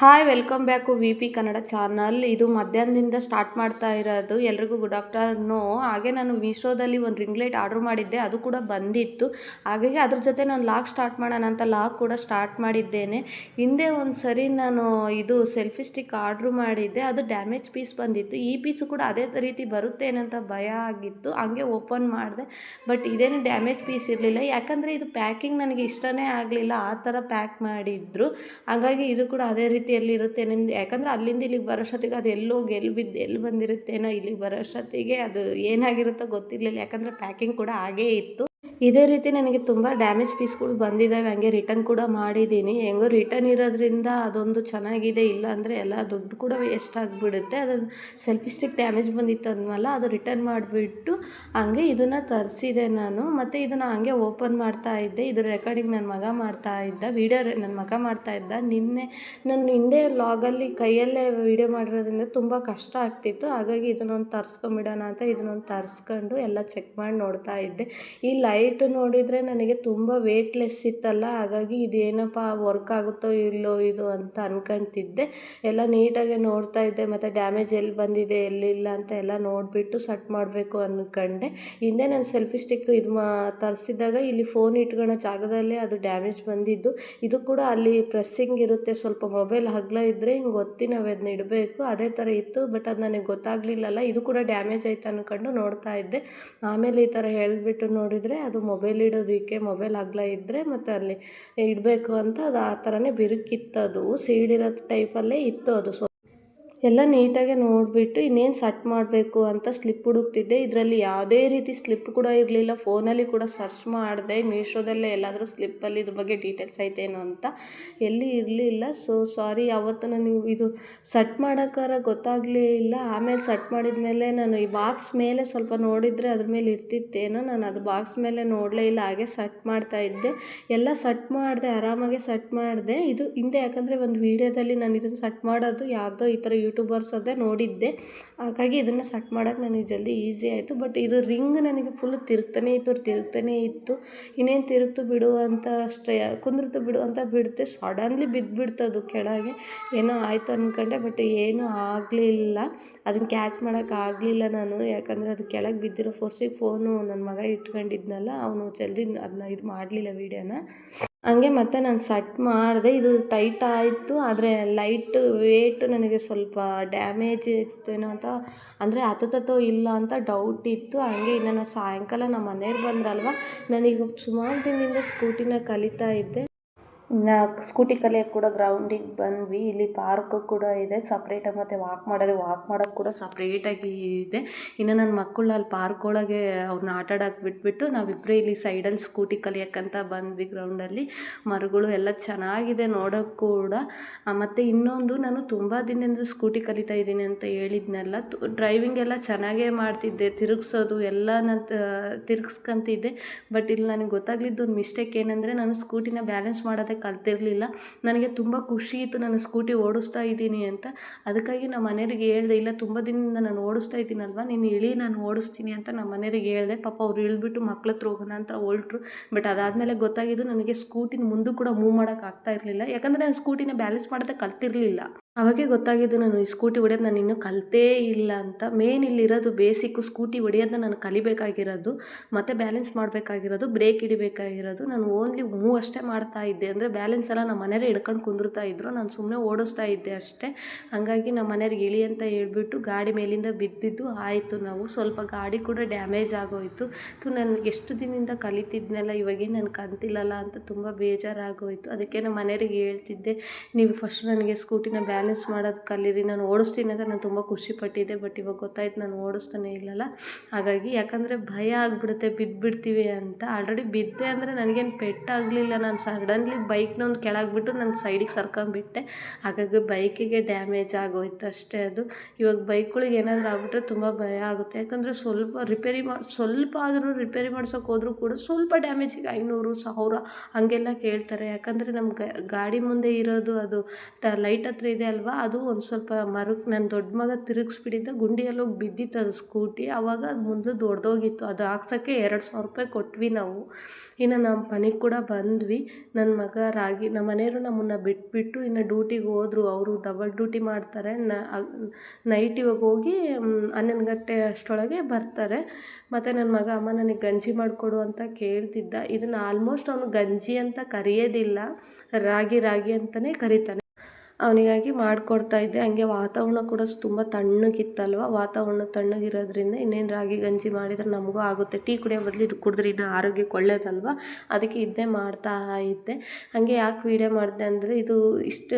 Hi welcome back V P Kannada channel ಇದು ಮಧ್ಯಾಹ್ನದಿಂದ start ಮಾಡ್ತಾ ಇರೋದು. ಎಲ್ರಿಗೂ ಗುಡ್ ಆಫ್ಟರ್ನೂ ಹಾಗೆ ನಾನು ಮೀಶೋದಲ್ಲಿ ಒಂದು ರಿಂಗ್ ಲೈಟ್ ಆರ್ಡ್ರ್ ಮಾಡಿದ್ದೆ. ಅದು ಕೂಡ ಬಂದಿತ್ತು. ಹಾಗಾಗಿ ಅದ್ರ ಜೊತೆ ನಾನು ಲಾಕ್ ಸ್ಟಾರ್ಟ್ ಮಾಡೋಣ ಅಂತ ಲಾಕ್ ಕೂಡ ಸ್ಟಾರ್ಟ್ ಮಾಡಿದ್ದೇನೆ. ಹಿಂದೆ ಒಂದು ಸರಿ ನಾನು ಇದು ಸೆಲ್ಫಿ ಸ್ಟಿಕ್ ಆರ್ಡ್ರ್ ಮಾಡಿದ್ದೆ. ಅದು ಡ್ಯಾಮೇಜ್ ಪೀಸ್ ಬಂದಿತ್ತು. ಈ ಪೀಸು ಕೂಡ ಅದೇ ರೀತಿ ಬರುತ್ತೇನಂತ ಭಯ ಆಗಿತ್ತು. ಹಾಗೆ ಓಪನ್ ಮಾಡಿದೆ. ಬಟ್ ಇದೇನು ಡ್ಯಾಮೇಜ್ ಪೀಸ್ ಇರಲಿಲ್ಲ. ಯಾಕಂದರೆ ಇದು ಪ್ಯಾಕಿಂಗ್ ನನಗೆ ಇಷ್ಟನೇ ಆಗಲಿಲ್ಲ. ಆ ಥರ ಪ್ಯಾಕ್ ಮಾಡಿದ್ರು. ಹಾಗಾಗಿ ಇದು ಕೂಡ ಅದೇ ರೀತಿಯಲ್ಲಿ ಇರುತ್ತೆ. ನಿಂದು ಯಾಕಂದರೆ ಅಲ್ಲಿಂದ ಇಲ್ಲಿಗೆ ಬರೋಷ್ಟೊತ್ತಿಗೆ ಅದು ಎಲ್ಲೋಗಿ ಎಲ್ಲಿ ಬಿದ್ದು, ಎಲ್ಲಿ ಬಂದಿರುತ್ತೇನೋ ಇಲ್ಲಿಗೆ ಬರೋಷ್ಟೊತ್ತಿಗೆ ಅದು ಏನಾಗಿರುತ್ತೋ ಗೊತ್ತಿರಲಿಲ್ಲ. ಯಾಕಂದರೆ ಪ್ಯಾಕಿಂಗ್ ಕೂಡ ಹಾಗೇ ಇತ್ತು. ಇದೇ ರೀತಿ ನನಗೆ ತುಂಬ ಡ್ಯಾಮೇಜ್ ಪೀಸ್ಗಳು ಬಂದಿದ್ದಾವೆ ಹಂಗೆ ರಿಟರ್ನ್ ಕೂಡ ಮಾಡಿದ್ದೀನಿ. ಹೆಂಗೋ ರಿಟರ್ನ್ ಇರೋದ್ರಿಂದ ಅದೊಂದು ಚೆನ್ನಾಗಿದೆ. ಇಲ್ಲ ಅಂದರೆ ಎಲ್ಲ ದುಡ್ಡು ಕೂಡ ವೇಸ್ಟ್ ಆಗಿಬಿಡುತ್ತೆ. ಅದು ಸೆಲ್ಫಿ ಸ್ಟಿಕ್ ಡ್ಯಾಮೇಜ್ ಬಂದಿತ್ತು ಅಂದ್ವಲ್ಲ, ಅದು ರಿಟರ್ನ್ ಮಾಡಿಬಿಟ್ಟು ಹಂಗೆ ಇದನ್ನು ತರಿಸಿದೆ ನಾನು. ಮತ್ತು ಇದನ್ನು ಹಂಗೆ ಓಪನ್ ಮಾಡ್ತಾ ಇದ್ದೆ. ಇದು ರೆಕಾರ್ಡಿಂಗ್ ನನ್ನ ಮಗ ಮಾಡ್ತಾ ಇದ್ದ. ವೀಡಿಯೋ ನನ್ನ ಮಗ ಮಾಡ್ತಾ ಇದ್ದ. ನಿನ್ನೆ, ನಾನು ಹಿಂದೆ ಲಾಗಲ್ಲಿ ಕೈಯಲ್ಲೇ ವೀಡಿಯೋ ಮಾಡಿರೋದ್ರಿಂದ ತುಂಬ ಕಷ್ಟ ಆಗ್ತಿತ್ತು. ಹಾಗಾಗಿ ಇದನ್ನೊಂದು ತರಿಸ್ಕೊಂಬಿಡೋಣ ಅಂತ ಇದನ್ನೊಂದು ತರಿಸ್ಕೊಂಡು ಎಲ್ಲ ಚೆಕ್ ಮಾಡಿ ನೋಡ್ತಾ ಇದ್ದೆ. ಈ ಲೈಟ್ ನೋಡಿದರೆ ನನಗೆ ತುಂಬ ವೇಟ್ಲೆಸ್ ಇತ್ತಲ್ಲ, ಹಾಗಾಗಿ ಇದೇನಪ್ಪ ವರ್ಕ್ ಆಗುತ್ತೋ ಇಲ್ಲೋ ಇದು ಅಂತ ಅನ್ಕೊಂತಿದ್ದೆ. ಎಲ್ಲ ನೀಟಾಗಿ ನೋಡ್ತಾ ಇದ್ದೆ, ಮತ್ತು ಡ್ಯಾಮೇಜ್ ಎಲ್ಲಿ ಬಂದಿದೆ, ಎಲ್ಲಿಲ್ಲ ಅಂತ ಎಲ್ಲ ನೋಡಿಬಿಟ್ಟು ಸಟ್ ಮಾಡಬೇಕು ಅಂದ್ಕೊಂಡೆ ಹಿಂದೆ ನಾನು ಸೆಲ್ಫಿ ಸ್ಟಿಕ್ ಇದು ಮಾ ತರಿಸಿದಾಗ ಇಲ್ಲಿ ಫೋನ್ ಇಟ್ಕೊಳ್ಳೋ ಜಾಗದಲ್ಲೇ ಅದು ಡ್ಯಾಮೇಜ್ ಬಂದಿದ್ದು. ಇದು ಕೂಡ ಅಲ್ಲಿ ಪ್ರೆಸ್ಸಿಂಗ್ ಇರುತ್ತೆ, ಸ್ವಲ್ಪ ಮೊಬೈಲ್ ಹಗ್ಲ ಇದ್ದರೆ ಹಿಂಗೆ ಒತ್ತಿ ನಾವು ಅದನ್ನ ಇಡಬೇಕು. ಅದೇ ಥರ ಇತ್ತು ಬಟ್ ಅದು ನನಗೆ ಗೊತ್ತಾಗಲಿಲ್ಲಲ್ಲ. ಇದು ಕೂಡ ಡ್ಯಾಮೇಜ್ ಆಯ್ತು ಅಂದ್ಕೊಂಡು ನೋಡ್ತಾ ಇದ್ದೆ. ಆಮೇಲೆ ಈ ಥರ ಹೇಳಿಬಿಟ್ಟು ನೋಡಿದರೆ ಅದು ಮೊಬೈಲ್ ಇಡೋದಕ್ಕೆ ಮೊಬೈಲ್ ಅಗಲ ಇದ್ದರೆ ಮತ್ತು ಅಲ್ಲಿ ಇಡಬೇಕು ಅಂತ ಅದು ಆ ಥರನೇ ಬಿರುಕಿತ್ತದು. ಸೀಳಿರೋ ಟೈಪಲ್ಲೇ ಇತ್ತು ಅದು. ಎಲ್ಲ ನೀಟಾಗೆ ನೋಡಿಬಿಟ್ಟು ಇನ್ನೇನು ಸಟ್ ಮಾಡಬೇಕು ಅಂತ ಸ್ಲಿಪ್ ಹುಡುಕ್ತಿದ್ದೆ. ಇದರಲ್ಲಿ ಯಾವುದೇ ರೀತಿ ಸ್ಲಿಪ್ ಕೂಡ ಇರಲಿಲ್ಲ. ಫೋನಲ್ಲಿ ಕೂಡ ಸರ್ಚ್ ಮಾಡಿದೆ. ಮೀಶೋದಲ್ಲೇ ಎಲ್ಲಾದರೂ ಸ್ಲಿಪ್ಪಲ್ಲಿ ಇದ್ರ ಬಗ್ಗೆ ಡೀಟೇಲ್ಸ್ ಐತೇನೋ ಅಂತ ಎಲ್ಲಿ ಇರಲಿಲ್ಲ. ಸೊ ಸಾರಿ ಯಾವತ್ತೂ ನೀವು ಇದು ಸಟ್ ಮಾಡೋಕ್ಕಾರ ಗೊತ್ತಾಗಲೇ ಇಲ್ಲ. ಆಮೇಲೆ ಸಟ್ ಮಾಡಿದ ಮೇಲೆ ನಾನು ಈ ಬಾಕ್ಸ್ ಮೇಲೆ ಸ್ವಲ್ಪ ನೋಡಿದರೆ ಅದ್ರ ಮೇಲೆ ಇರ್ತಿತ್ತೇನೋ, ನಾನು ಅದು ಬಾಕ್ಸ್ ಮೇಲೆ ನೋಡಲೇ ಇಲ್ಲ. ಹಾಗೆ ಸಟ್ ಮಾಡ್ತಾ ಇದ್ದೆ. ಎಲ್ಲ ಸಟ್ ಮಾಡಿದೆ, ಆರಾಮಾಗೆ ಸಟ್ ಮಾಡಿದೆ. ಇದು ಹಿಂದೆ ಯಾಕಂದರೆ ಒಂದು ವೀಡಿಯೋದಲ್ಲಿ ನಾನು ಇದನ್ನು ಸಟ್ ಮಾಡೋದು ಯಾರ್ದೋ ಈ ಥರ ಯೂಟ್ಯೂಬರ್ಸ್ ಅದೇ ನೋಡಿದ್ದೆ. ಹಾಗಾಗಿ ಇದನ್ನು ಸಟ್ ಮಾಡೋಕ್ಕೆ ನನಗೆ ಜಲ್ದಿ ಈಸಿ ಆಯಿತು. ಬಟ್ ಇದು ರಿಂಗ್ ನನಗೆ ಫುಲ್ ತಿರುಗ್ತಾನೆ ಇತ್ತು ತಿರುಗ್ತಾನೇ ಇತ್ತು. ಇನ್ನೇನು ತಿರುಗ್ತು ಬಿಡು ಅಂತ ಅಷ್ಟೇ, ಕುಂದ್ರತು ಬಿಡು ಅಂತ ಬಿಡುತ್ತೆ ಸಡನ್ಲಿ ಬಿದ್ದುಬಿಡ್ತದು ಕೆಳಗೆ. ಏನೋ ಆಯಿತು ಅಂದ್ಕೊಂಡೆ ಬಟ್ ಏನೂ ಆಗಲಿಲ್ಲ ಅದನ್ನು ಕ್ಯಾಚ್ ಮಾಡೋಕ್ಕಾಗಲಿಲ್ಲ ನಾನು. ಯಾಕಂದರೆ ಅದು ಕೆಳಗೆ ಬಿದ್ದಿರೋ ಫೋರ್ಸಿಗೆ ಫೋನು ನನ್ನ ಮಗ ಇಟ್ಕೊಂಡಿದ್ನಲ್ಲ, ಅವನು ಜಲ್ದಿ ಅದನ್ನ ಇದು ಮಾಡಲಿಲ್ಲ ವೀಡಿಯೋನ ಹಂಗೆ ಮತ್ತೆ ನಾನು ಸಟ್ ಮಾಡಿದೆ, ಇದು ಟೈಟ್ ಆಯಿತು, ಆದರೆ ಲೈಟ್ ವೇಟ್ ನನಗೆ ಸ್ವಲ್ಪ ಡ್ಯಾಮೇಜ್ ಇತ್ತೇನೋ ಅಂತ. ಅಂದರೆ ಹತ್ತತ್ತೋ ಇಲ್ಲ ಅಂತ ಡೌಟ್ ಇತ್ತು. ಹಂಗೆ ಇನ್ನು ನಾನು ಸಾಯಂಕಾಲ ನಮ್ಮ ಮನೆಯವ್ರು ಬಂದ್ರಲ್ವ, ನಾನೀಗ ಸುಮಾರು ದಿನದಿಂದ ಸ್ಕೂಟಿನ ಕಲಿತಾ ಇದ್ದೆ. ನಾ ಸ್ಕೂಟಿ ಕಲಿಯೋಕ್ಕೆ ಕೂಡ ಗ್ರೌಂಡಿಗೆ ಬಂದ್ವಿ. ಇಲ್ಲಿ ಪಾರ್ಕ್ ಕೂಡ ಇದೆ. ಸಪ್ರೇಟಾಗಿ ಮತ್ತು ವಾಕ್ ಮಾಡೋರು ವಾಕ್ ಮಾಡೋಕ್ಕೆ ಕೂಡ ಸಪ್ರೇಟಾಗಿ ಇದೆ. ಇನ್ನು ನನ್ನ ಮಕ್ಕಳನ್ನ ಅಲ್ಲಿ ಪಾರ್ಕ್ ಒಳಗೆ ಅವ್ರನ್ನ ಆಟ ಆಡೋಕೆ ಬಿಟ್ಬಿಟ್ಟು ನಾವಿಬ್ಬರೇ ಇಲ್ಲಿ ಸೈಡಲ್ಲಿ ಸ್ಕೂಟಿ ಕಲಿಯೋಕ್ಕಂತ ಬಂದ್ವಿ ಗ್ರೌಂಡಲ್ಲಿ ಮರಗಳು ಎಲ್ಲ ಚೆನ್ನಾಗಿದೆ ನೋಡೋಕ್ಕೆ ಕೂಡ. ಮತ್ತು ಇನ್ನೊಂದು ನಾನು ತುಂಬ ದಿನದಿಂದ ಸ್ಕೂಟಿ ಕಲಿತಾ ಇದ್ದೀನಿ ಅಂತ ಹೇಳಿದ್ನಲ್ಲ. ಡ್ರೈವಿಂಗ್ ಎಲ್ಲ ಚೆನ್ನಾಗೇ ಮಾಡ್ತಿದ್ದೆ. ತಿರುಗಿಸೋದು ಎಲ್ಲ ನಾನು ತಿರುಗಿಸ್ಕಂತಿದ್ದೆ. ಬಟ್ ಇಲ್ಲಿ ನನಗೆ ಗೊತ್ತಾಗ್ಲಿದ್ದು ಒಂದು ಮಿಸ್ಟೇಕ್ ಏನಂದರೆ ನಾನು ಸ್ಕೂಟಿನ ಬ್ಯಾಲೆನ್ಸ್ ಮಾಡೋದೇ ಕಲ್ತಿರಲಿಲ್ಲ ನನಗೆ ತುಂಬ ಖುಷಿ ಇತ್ತು ನಾನು ಸ್ಕೂಟಿ ಓಡಿಸ್ತಾ ಇದ್ದೀನಿ ಅಂತ. ಅದಕ್ಕಾಗಿ ನಮ್ಮ ಮನೆಯವ್ರಿಗೆ ಹೇಳ್ದೆ, ಇಲ್ಲ, ತುಂಬ ದಿನದಿಂದ ನಾನು ಓಡಿಸ್ತಾ ಇದ್ದೀನಲ್ವ, ನೀನು ಇಳಿ, ನಾನು ಓಡಿಸ್ತೀನಿ ಅಂತ ನಮ್ಮ ಮನೆಯವ್ರಿಗೆ ಹೇಳಿದೆ. ಪಾಪ ಅವ್ರು ಇಳಿದ್ಬಿಟ್ಟು ಮಕ್ಳ ಹತ್ರ ಹೋಗೋಣ ಅಂತ ಹೊಲ್ಟ್ರು ಬಟ್ ಅದಾದಮೇಲೆ ಗೊತ್ತಾಗಿದ್ದು ನನಗೆ ಸ್ಕೂಟಿನ ಮುಂದೂ ಕೂಡ ಮೂವ್ ಮಾಡೋಕ್ಕಾಗ್ತಾ ಇರಲಿಲ್ಲ. ಯಾಕಂದರೆ ನಾನು ಸ್ಕೂಟಿನ ಬ್ಯಾಲೆನ್ಸ್ ಮಾಡೋದೇ ಕಲ್ತಿರಲಿಲ್ಲ ಅವಾಗೇ ಗೊತ್ತಾಗಿದ್ದು ನಾನು ಈ ಸ್ಕೂಟಿ ಹೊಡಿಯೋದು ನಾನು ಇನ್ನೂ ಕಲಿತೇ ಇಲ್ಲ ಅಂತ. ಮೇನ್ ಇಲ್ಲಿರೋದು ಬೇಸಿಕ್ಕು ಸ್ಕೂಟಿ ಹೊಡೆಯೋದನ್ನ ನಾನು ಕಲಿಬೇಕಾಗಿರೋದು, ಮತ್ತು ಬ್ಯಾಲೆನ್ಸ್ ಮಾಡಬೇಕಾಗಿರೋದು, ಬ್ರೇಕ್ ಹಿಡಿಬೇಕಾಗಿರೋದು. ನಾನು ಓನ್ಲಿ ಮೂವ್ ಅಷ್ಟೇ ಮಾಡ್ತಾ ಇದ್ದೆ. ಅಂದರೆ ಬ್ಯಾಲೆನ್ಸ್ ಎಲ್ಲ ನಮ್ಮ ಮನೆಯವ್ರು ಹಿಡ್ಕೊಂಡು ಕುಂದಿರ್ತಾ ಇದ್ದರು ನಾನು ಸುಮ್ಮನೆ ಓಡಿಸ್ತಾ ಇದ್ದೆ ಅಷ್ಟೇ. ಹಾಗಾಗಿ ನಮ್ಮ ಮನೆಯವ್ರಿಗೆ ಇಳಿ ಅಂತ ಹೇಳ್ಬಿಟ್ಟು ಗಾಡಿ ಮೇಲಿಂದ ಬಿದ್ದಿದ್ದು ಆಯಿತು ನಾವು. ಸ್ವಲ್ಪ ಗಾಡಿ ಕೂಡ ಡ್ಯಾಮೇಜ್ ಆಗೋಯಿತು. ತು ನನಗೆ ಎಷ್ಟು ದಿನದಿಂದ ಕಲಿತಿದ್ನಲ್ಲ, ಇವಾಗೇನು ನಾನು ಕಂತಿಲ್ಲಲ್ಲ ಅಂತ ತುಂಬ ಬೇಜಾರಾಗೋಯಿತು. ಅದಕ್ಕೆ ನಮ್ಮ ಮನೆಯವ್ರಿಗೆ ಹೇಳ್ತಿದ್ದೆ, ನೀವು ಫಸ್ಟ್ ನನಗೆ ಸ್ಕೂಟಿನ ಬ್ಯಾಲೆನ್ಸ್ ಮಾಡೋದು ಕಲೀರಿ, ನಾನು ಓಡಿಸ್ತೀನಿ ಅಂತ ನಾನು ತುಂಬ ಖುಷಿಪಟ್ಟಿದ್ದೆ ಬಟ್ ಇವಾಗ ಗೊತ್ತಾಯ್ತು ನಾನು ಓಡಿಸ್ತಾನೆ ಇಲ್ಲಲ್ಲ. ಹಾಗಾಗಿ ಯಾಕಂದರೆ ಭಯ ಆಗಿಬಿಡುತ್ತೆ ಬಿದ್ದುಬಿಡ್ತೀವಿ ಅಂತ. ಆಲ್ರೆಡಿ ಬಿದ್ದೆ ಅಂದರೆ ನನಗೇನು ಪೆಟ್ಟಾಗಲಿಲ್ಲ ನಾನು ಸಡನ್ಲಿ ಬೈಕ್ನ ಒಂದು ಕೆಳಗೆ ಬಿಟ್ಟು ನಾನು ಸೈಡಿಗೆ ಸರ್ಕೊಂಬಿಟ್ಟೆ. ಹಾಗಾಗಿ ಬೈಕಿಗೆ ಡ್ಯಾಮೇಜ್ ಆಗೋಯ್ತು ಅಷ್ಟೇ ಅದು. ಇವಾಗ ಬೈಕ್ಗಳಿಗೆ ಏನಾದರೂ ಆಗ್ಬಿಟ್ರೆ ತುಂಬ ಭಯ ಆಗುತ್ತೆ. ಯಾಕಂದರೆ ಸ್ವಲ್ಪ ರಿಪೇರಿ ಮಾಡಿ ಸ್ವಲ್ಪ ಆದರೂ ರಿಪೇರಿ ಮಾಡ್ಸೋಕೆ ಹೋದರೂ ಕೂಡ ಸ್ವಲ್ಪ ಡ್ಯಾಮೇಜಿಗೆ ಐನೂರು, ಸಾವಿರ ಹಾಗೆಲ್ಲ ಕೇಳ್ತಾರೆ. ಯಾಕಂದರೆ ನಮ್ಮ ಗಾಡಿ ಮುಂದೆ ಇರೋದು ಅದು ಲೈಟ್ ಹತ್ರ ಇದೆ ಅಲ್ವಾ? ಅದು ಒಂದು ಸ್ವಲ್ಪ ಮರಕ್ಕೆ ನನ್ನ ದೊಡ್ಡ ಮಗ ತಿರುಗಿಸ್ಬಿಟ್ಟಿದ್ದ ಗುಂಡಿಯಲ್ಲಿ ಹೋಗಿ ಬಿದ್ದಿತ್ತು ಅದು ಸ್ಕೂಟಿ. ಆವಾಗ ಅದು ಮುಂದೆ ದೊಡ್ಡದೋಗಿತ್ತು ಅದು ಹಾಕ್ಸೋಕ್ಕೆ ಎರಡು ಸಾವಿರ ರೂಪಾಯಿ ಕೊಟ್ವಿ ನಾವು. ಇನ್ನು ನಮ್ಮ ಮನೆಗೆ ಕೂಡ ಬಂದ್ವಿ. ನನ್ನ ಮಗ ರಾಗಿ ನಮ್ಮ ಮನೆಯವರು ನಮ್ಮನ್ನು ಬಿಟ್ಬಿಟ್ಟು ಇನ್ನು ಡ್ಯೂಟಿಗೆ ಹೋದರು. ಅವರು ಡಬಲ್ ಡ್ಯೂಟಿ ಮಾಡ್ತಾರೆ. ನೈಟ್ ಇವಾಗ ಹೋಗಿ ಹನ್ನೊಂದು ಗಂಟೆ ಅಷ್ಟೊಳಗೆ ಬರ್ತಾರೆ. ಮತ್ತು ನನ್ನ ಮಗ, ಅಮ್ಮ, ನನಗೆ ಗಂಜಿ ಮಾಡಿಕೊಡು ಅಂತ ಕೇಳ್ತಿದ್ದ. ಇದನ್ನು ಆಲ್ಮೋಸ್ಟ್ ಅವನು ಗಂಜಿ ಅಂತ ಕರೆಯೋದಿಲ್ಲ. ರಾಗಿ ರಾಗಿ ಅಂತಲೇ ಕರೀತಾನೆ. ಅವನಿಗಾಗಿ ಮಾಡಿಕೊಡ್ತಾ ಇದ್ದೆ. ಹಂಗೆ ವಾತಾವರಣ ಕೂಡ ತುಂಬ ತಣ್ಣಗಿತ್ತಲ್ವ? ವಾತಾವರಣ ತಣ್ಣಗಿರೋದ್ರಿಂದ ಇನ್ನೇನು ರಾಗಿ ಗಂಜಿ ಮಾಡಿದರೆ ನಮಗೂ ಆಗುತ್ತೆ. ಟೀ ಕುಡಿಯೋ ಬದಲು ಇದು ಕುಡಿದ್ರೆ ಇನ್ನೂ ಆರೋಗ್ಯಕ್ಕೆ ಒಳ್ಳೇದಲ್ವ? ಅದಕ್ಕೆ ಇದ್ದೇ ಮಾಡ್ತಾ ಇದ್ದೆ. ಹಾಗೆ ಯಾಕೆ ವೀಡಿಯೋ ಮಾಡಿದೆ ಅಂದರೆ ಇದು ಇಷ್ಟು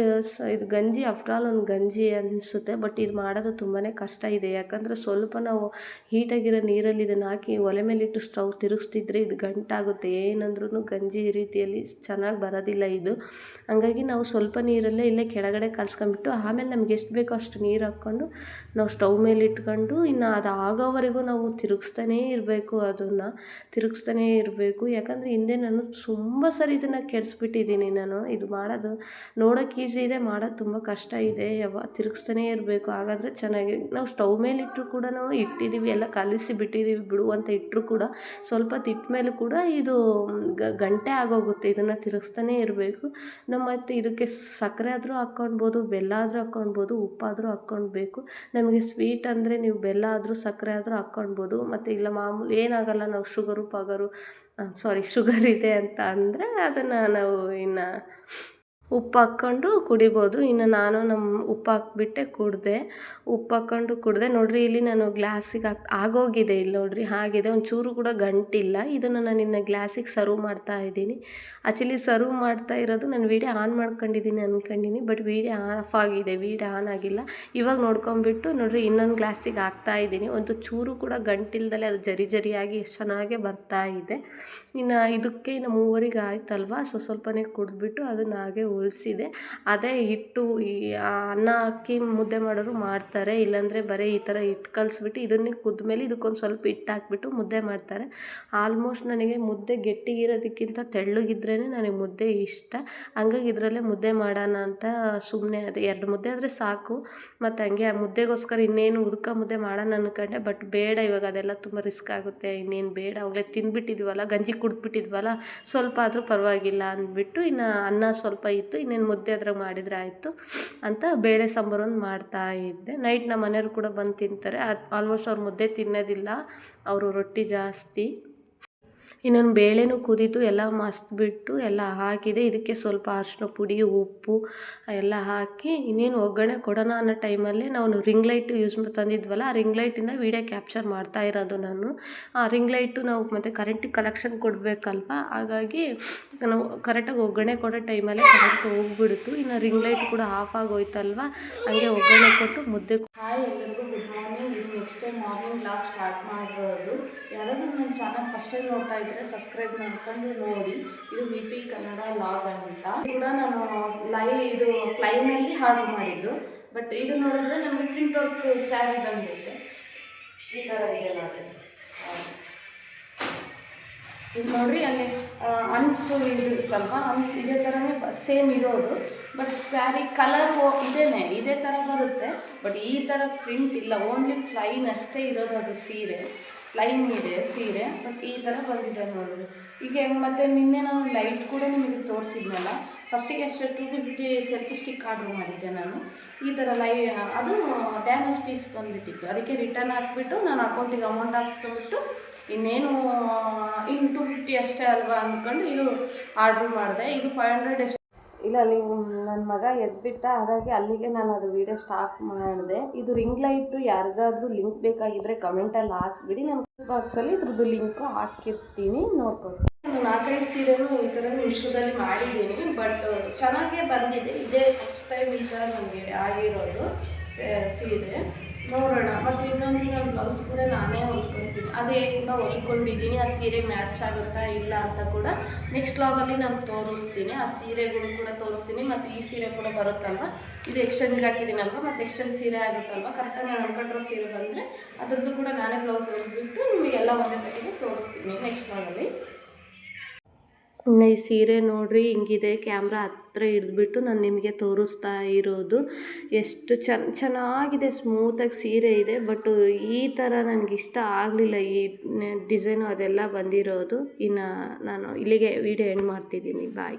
ಇದು ಗಂಜಿ ಆಫ್ಟರ್ ಆಲ್ ಒಂದು ಗಂಜಿ ಅನಿಸುತ್ತೆ. ಬಟ್ ಇದು ಮಾಡೋದು ತುಂಬಾ ಕಷ್ಟ ಇದೆ. ಯಾಕಂದರೆ ಸ್ವಲ್ಪ ನಾವು ಹೀಟಾಗಿರೋ ನೀರಲ್ಲಿ ಇದನ್ನು ಹಾಕಿ ಒಲೆ ಮೇಲಿಟ್ಟು ಸ್ಟವ್ ತಿರುಗಿಸ್ತಿದ್ರೆ ಇದು ಗಂಟಾಗುತ್ತೆ. ಏನಂದ್ರೂ ಗಂಜಿ ರೀತಿಯಲ್ಲಿ ಚೆನ್ನಾಗಿ ಬರೋದಿಲ್ಲ ಇದು. ಹಂಗಾಗಿ ನಾವು ಸ್ವಲ್ಪ ನೀರಲ್ಲೇ ಇಲ್ಲೇ ಕೆಳಗಡೆ ಕಲ್ಸ್ಕೊಂಬಿಟ್ಟು ಆಮೇಲೆ ನಮ್ಗೆ ಎಷ್ಟು ಬೇಕೋ ಅಷ್ಟು ನೀರು ಹಾಕ್ಕೊಂಡು ನಾವು ಸ್ಟವ್ ಮೇಲೆ ಇಟ್ಕೊಂಡು ಇನ್ನು ಅದು ಆಗೋವರೆಗೂ ನಾವು ತಿರುಗಿಸ್ತಾನೇ ಇರಬೇಕು ಅದನ್ನು, ತಿರುಗಿಸ್ತಾನೇ ಇರಬೇಕು. ಯಾಕಂದರೆ ಹಿಂದೆ ನಾನು ತುಂಬ ಸರಿ ಇದನ್ನು ಕೆಡಿಸ್ಬಿಟ್ಟಿದ್ದೀನಿ ನಾನು. ಇದು ಮಾಡೋದು ನೋಡೋಕೆ ಈಸಿ ಇದೆ, ಮಾಡೋದು ತುಂಬ ಕಷ್ಟ ಇದೆ. ಯಾವ ತಿರುಗಿಸ್ತಾನೇ ಇರಬೇಕು. ಹಾಗಾದರೆ ಚೆನ್ನಾಗಿ ನಾವು ಸ್ಟವ್ ಮೇಲೆ ಇಟ್ಟರು ಕೂಡ ನಾವು ಇಟ್ಟಿದ್ದೀವಿ, ಎಲ್ಲ ಕಲಿಸಿ ಬಿಟ್ಟಿದ್ದೀವಿ, ಬಿಡು ಅಂತ ಇಟ್ಟರು ಕೂಡ ಸ್ವಲ್ಪ ತಿಟ್ಟ ಮೇಲೂ ಕೂಡ ಇದು ಗಂಟೆ ಆಗೋಗುತ್ತೆ ಇದನ್ನು ತಿರುಗಿಸ್ತಾನೇ ಇರಬೇಕು. ನಮ್ಮ ಇದಕ್ಕೆ ಸಕ್ಕರೆ ಆದರೂ ಹಾಕ್ಕೊಳ್ಬೋದು, ಬೆಲ್ಲ ಆದರೂ ಹಾಕ್ಕೊಳ್ಬೋದು ಉಪ್ಪಾದರೂ ಹಾಕ್ಕೊಳ್ಬೇಕು. ನಮಗೆ ಸ್ವೀಟ್ ಅಂದರೆ ನೀವು ಬೆಲ್ಲ ಆದರೂ, ಸಕ್ಕರೆ ಆದರೂ ಹಾಕ್ಕೊಳ್ಬೋದು. ಮತ್ತು ಇಲ್ಲ ಮಾಮೂಲಿ ಏನಾಗಲ್ಲ, ನಾವು ಶುಗರು ಪಗರು ಸಾರಿ ಶುಗರ್ ಇದೆ ಅಂತ ಅಂದರೆ ಅದನ್ನು ನಾವು ಇನ್ನು ಉಪ್ಪು ಹಾಕ್ಕೊಂಡು ಕುಡಿಬೋದು. ಇನ್ನು ನಾನು ನಮ್ಮ ಉಪ್ಪು ಹಾಕ್ಬಿಟ್ಟೆ ಕುಡಿದೆ. ಉಪ್ಪು ಹಾಕ್ಕೊಂಡು ಕುಡಿದೆ. ನೋಡಿರಿ, ಇಲ್ಲಿ ನಾನು ಗ್ಲಾಸಿಗೆ ಹಾಕ್, ಆಗೋಗಿದೆ ಇಲ್ಲಿ ನೋಡಿರಿ ಆಗಿದೆ ಒಂಚೂರು ಕೂಡ ಗಂಟಿಲ್ಲ. ಇದನ್ನು ನಾನು ಇನ್ನು ಗ್ಲಾಸಿಗೆ ಸರ್ವ್ ಮಾಡ್ತಾ ಇದ್ದೀನಿ. ಆ್ಯಕ್ಚುಲಿ ಸರ್ವ್ ಮಾಡ್ತಾ ಇರೋದು ನಾನು ವೀಡಿಯೋ ಆನ್ ಮಾಡ್ಕೊಂಡಿದ್ದೀನಿ ಅಂದ್ಕೊಂಡಿನಿ ಬಟ್ ವೀಡಿಯೋ ಆಫ್ ಆಗಿದೆ. ವೀಡಿಯೋ ಆನ್ ಆಗಿಲ್ಲ. ಇವಾಗ ನೋಡ್ಕೊಂಬಿಟ್ಟು ನೋಡಿರಿ, ಇನ್ನೊಂದು ಗ್ಲಾಸಿಗೆ ಹಾಕ್ತಾ ಇದ್ದೀನಿ. ಒಂದು ಚೂರು ಕೂಡ ಗಂಟಿಲ್ದಲೆ ಅದು ಜರಿ ಜರಿಯಾಗಿ ಎಷ್ಟು ಚೆನ್ನಾಗೆ ಬರ್ತಾ ಇದೆ. ಇನ್ನು ಇದಕ್ಕೆ ಇನ್ನು ಮೂವರಿಗೆ ಆಯ್ತಲ್ವಾ? ಸೊ, ಸ್ವಲ್ಪನೇ ಕುಡಿದ್ಬಿಟ್ಟು ಅದನ್ನು ಹಾಗೆ ಉಳಿಸಿದೆ. ಅದೇ ಹಿಟ್ಟು ಈ ಅನ್ನ ಹಾಕಿ ಮುದ್ದೆ ಮಾಡೋರು ಮಾಡ್ತಾರೆ. ಇಲ್ಲಾಂದರೆ ಬರೀ ಈ ಥರ ಹಿಟ್ಟು ಕಲಿಸ್ಬಿಟ್ಟು ಇದನ್ನೇ ಕುದ್ಮೇಲೆ ಇದಕ್ಕೊಂದು ಸ್ವಲ್ಪ ಹಿಟ್ಟು ಹಾಕ್ಬಿಟ್ಟು ಮುದ್ದೆ ಮಾಡ್ತಾರೆ. ಆಲ್ಮೋಸ್ಟ್ ನನಗೆ ಮುದ್ದೆ ಗಟ್ಟಿಗಿರೋದಕ್ಕಿಂತ ತೆಳ್ಳಗಿದ್ರೇ ನನಗೆ ಮುದ್ದೆ ಇಷ್ಟ. ಹಂಗಾಗಿ ಇದರಲ್ಲೇ ಮುದ್ದೆ ಮಾಡೋಣ ಅಂತ ಸುಮ್ಮನೆ ಅದು ಎರಡು ಮುದ್ದೆ ಆದರೆ ಸಾಕು. ಮತ್ತು ಹಂಗೆ ಆ ಮುದ್ದೆಗೋಸ್ಕರ ಇನ್ನೇನು ಉದ್ಕ ಮುದ್ದೆ ಮಾಡೋಣ ಅಂದ್ಕೊಂಡೆ ಬಟ್ ಬೇಡ, ಇವಾಗ ಅದೆಲ್ಲ ತುಂಬ ರಿಸ್ಕ್ ಆಗುತ್ತೆ. ಇನ್ನೇನು ಬೇಡ. ಅವಾಗಲೇ ತಿಂದ್ಬಿಟ್ಟಿದ್ವಲ್ಲ, ಗಂಜಿ ಕುಡ್ದ್ಬಿಟ್ಟಿದ್ವಲ್ಲ, ಸ್ವಲ್ಪ ಆದರೂ ಪರವಾಗಿಲ್ಲ ಅಂದ್ಬಿಟ್ಟು ಇನ್ನು ಅನ್ನ ಸ್ವಲ್ಪ ಇತ್ತು ಇನ್ನೇನು ಮುದ್ದೆ ಅದ್ರಾಗ ಮಾಡಿದರೆ ಆಯಿತು ಅಂತ ಬೇಳೆ ಸಾಂಬಾರು ಒಂದು ಮಾಡ್ತಾ ಇದ್ದೆ. ನೈಟ್ ನಮ್ಮ ಮನೆಯವ್ರು ಕೂಡ ಬಂದು ತಿಂತಾರೆ. ಆಲ್ಮೋಸ್ಟ್ ಅವ್ರು ಮುದ್ದೆ ತಿನ್ನೋದಿಲ್ಲ, ಅವರು ರೊಟ್ಟಿ ಜಾಸ್ತಿ. ಇನ್ನೊಂದು ಬೇಳೆನೂ ಕುದೀತು ಎಲ್ಲ ಮಸ್ತ್ಬಿಟ್ಟು ಎಲ್ಲ ಹಾಕಿದೆ. ಇದಕ್ಕೆ ಸ್ವಲ್ಪ ಅರಿಶಿನ ಪುಡಿ, ಉಪ್ಪು ಎಲ್ಲ ಹಾಕಿ, ಇನ್ನೇನು ಒಗ್ಗರಣೆ ಕೊಡೋಣ ಅನ್ನೋ ಟೈಮಲ್ಲೇ ನಾವು ರಿಂಗ್ ಲೈಟು ಯೂಸ್ ತಂದಿದ್ವಲ್ಲ, ಆ ರಿಂಗ್ ಲೈಟಿಂದ ವೀಡಿಯೋ ಕ್ಯಾಪ್ಚರ್ ಮಾಡ್ತಾ ಇರೋದು ನಾನು. ಆ ರಿಂಗ್ ಲೈಟು ನಾವು ಮತ್ತು ಕರೆಂಟಿಗೆ ಕಲೆಕ್ಷನ್ ಕೊಡಬೇಕಲ್ವ? ಹಾಗಾಗಿ ನಾವು ಕರೆಕ್ಟಾಗಿ ಒಗ್ಗರಣೆ ಕೊಡೋ ಟೈಮಲ್ಲೇ ಕರೆಕ್ಟ್ ಹೋಗ್ಬಿಡ್ತು. ಇನ್ನು ರಿಂಗ್ ಲೈಟ್ ಕೂಡ ಆಫ್ ಆಗೋಯ್ತಲ್ವ ಹಂಗೆ ಒಗ್ಗರಣೆ ಕೊಟ್ಟು ಮುದ್ದೆ ಹಾಯ್ ಎಲ್ಲರಿಗೂ ಗುಡ್ ಮಾರ್ನಿಂಗ್ ಇದು next time morning blog start ಮಾಡಿರೋದು. ಯಾರಾದರೂ ನನ್ನ ಚಾನಲ್ ಫಸ್ಟ್ ಟೈಮ್ ನೋಡ್ತಾ ಇದ್ದರೆ ಸಬ್ಸ್ಕ್ರೈಬ್ ಮಾಡ್ಕೊಂಡು ನೋಡಿ. ಇದು ವಿ ಪಿ ಕನ್ನಡ ಲಾಗ್ ಅಂತ. ಕೂಡ ನಾನು ಲೈವ್ ಇದು ಫ್ಲೈನಲ್ಲಿ ಆರ್ಡರ್ ಮಾಡಿದ್ದು. ಬಟ್ ಇದು ನೋಡಿದ್ರೆ ನಮಗೆ ಪ್ರಿಂಟ್ ಔಟ್ ಸ್ಯಾರಿ ಬಂದಿದೆ. ಈ ಥರ ಇದೆ ಇದು ನೋಡ್ರಿ, ಅಲ್ಲಿ ಅಂಚು ಇದು ಇರುತ್ತಲ್ವ? ಅಂಚು ಇದೇ ಥರನೇ ಸೇಮ್ ಇರೋದು. ಬಟ್ ಸ್ಯಾರಿ ಕಲರ್ ಇದೇನೆ, ಇದೇ ಥರ ಬರುತ್ತೆ. ಬಟ್ ಈ ಥರ ಪ್ರಿಂಟ್ ಇಲ್ಲ ಓನ್ಲಿ ಫ್ಲೈನ್ ಅಷ್ಟೇ ಇರೋದು ಅದು ಸೀರೆ. ಫ್ಲೈನ್ ಇದೆ ಸೀರೆ ಬಟ್ ಈ ಥರ ಬಂದಿದೆ ನೋಡ್ರಿ. ಈಗ ಮತ್ತೆ ನಿನ್ನೆ ನಾನು ಲೈಟ್ ಕೂಡ ನಿಮಗೆ ತೋರಿಸಿದ್ನಲ್ಲ? ಫಸ್ಟಿಗೆ ಅಷ್ಟೇ two fifty selfie stick order ಮಾಡಿದ್ದೆ ನಾನು. ಈ ಥರ ಲೈ ಅದು ಡ್ಯಾಮೇಜ್ ಪೀಸ್ ಬಂದುಬಿಟ್ಟಿತ್ತು. ಅದಕ್ಕೆ ರಿಟರ್ನ್ ಹಾಕ್ಬಿಟ್ಟು ನಾನು ಅಕೌಂಟಿಗೆ ಅಮೌಂಟ್ ಹಾಕ್ಸ್ಕೊಂಬಿಟ್ಟು ಇನ್ನೇನು, ಇನ್ನು ಟು ಫಿಫ್ಟಿ ಅಷ್ಟೇ ಅಲ್ವಾ ಅಂದ್ಕೊಂಡು ಇದು ಆರ್ಡ್ರ್ ಮಾಡಿದೆ. ಇದು ಫೈವ್ ಹಂಡ್ರೆಡ್ ಎಷ್ಟು ಇಲ್ಲ, ಅಲ್ಲಿ ನನ್ನ ಮಗ ಎದ್ಬಿಟ್ಟ, ಹಾಗಾಗಿ ಅಲ್ಲಿಗೆ ನಾನು ಅದು ವೀಡಿಯೋ ಸ್ಟಾಪ್ ಮಾಡಿದೆ. ಇದು ರಿಂಗ್ ಲೈಟು ಯಾರಿಗಾದ್ರೂ ಲಿಂಕ್ ಬೇಕಾಗಿದ್ದರೆ ಕಮೆಂಟಲ್ಲಿ ಹಾಕ್ಬಿಡಿ. ನಾನು ಬಾಕ್ಸಲ್ಲಿ ಇದ್ರದ್ದು ಲಿಂಕು ಹಾಕಿರ್ತೀನಿ ನೋಡ್ಕೊಂಡು ನಾನು ನಾಲ್ಕೈದು ಸೀರೆನೂ ಈ ಥರ ಮಿಶ್ರದಲ್ಲಿ ಮಾಡಿದ್ದೀನಿ. ಬಟ್ ಚೆನ್ನಾಗೇ ಬಂದಿದೆ. ಇದೇ ಫಸ್ಟ್ ಟೈಮ್ ಈ ಥರ ನನಗೆ ಆಗಿರೋದು ಸೀರೆ. ನೋಡೋಣ. ಮತ್ತು ಇನ್ನೊಂದು ನಾನು ಬ್ಲೌಸ್ ಕೂಡ ನಾನೇ ಹೊಲ್ಕೊತೀನಿ ಅದೇ ಕೂಡ ಹೊಲ್ಕೊಂಡಿದ್ದೀನಿ. ಆ ಸೀರೆ ಮ್ಯಾಚ್ ಆಗುತ್ತಾ ಇಲ್ಲ ಅಂತ ಕೂಡ ನೆಕ್ಸ್ಟ್ ಲಾಗಲ್ಲಿ ನಾನು ತೋರಿಸ್ತೀನಿ. ಆ ಸೀರೆಗಳು ಕೂಡ ತೋರಿಸ್ತೀನಿ. ಮತ್ತು ಈ ಸೀರೆ ಕೂಡ ಬರುತ್ತಲ್ವ? ಇದು ಎಕ್ಸ್ಚೇಂಜ್ಗೆ ಹಾಕಿದ್ದೀನಲ್ವ? ಮತ್ತು ಎಕ್ಸ್ಚೇಂಜ್ ಸೀರೆ ಆಗುತ್ತಲ್ವ? ಕರೆಕ್ಟಾಗಿ ನಾನು ಅನ್ಕೊಂಡಿರೋ ಸೀರೆ ಬಂದರೆ ಅದರದ್ದು ಕೂಡ ನಾನೇ ಬ್ಲೌಸ್ ಹೊಲ್ದಿಟ್ಟು ನಿಮಗೆಲ್ಲ ಒಂದೇ ಪಟ್ಟಿಗೆ ತೋರಿಸ್ತೀನಿ ನೆಕ್ಸ್ಟ್ ಲಾಗಲ್ಲಿ ಈ ಸೀರೆ ನೋಡಿರಿ, ಹಿಂಗಿದೆ ಕ್ಯಾಮ್ರ ಹತ್ರ ಹಿಡ್ದುಬಿಟ್ಟು ನಾನು ನಿಮಗೆ ತೋರಿಸ್ತಾ ಇರೋದು. ಎಷ್ಟು ಚೆನ್ನ ಚೆನ್ನಾಗಿದೆ ಸ್ಮೂತಾಗಿ ಸೀರೆ ಇದೆ ಬಟ್ಟು ಈ ಥರ ನನಗೆ ಇಷ್ಟ ಆಗಲಿಲ್ಲ ಈ ಡಿಸೈನು ಅದೆಲ್ಲ ಬಂದಿರೋದು. ಇನ್ನು ನಾನು ಇಲ್ಲಿಗೆ ವೀಡಿಯೋ ಎಂಡ್ ಮಾಡ್ತಿದ್ದೀನಿ. ಬಾಯ್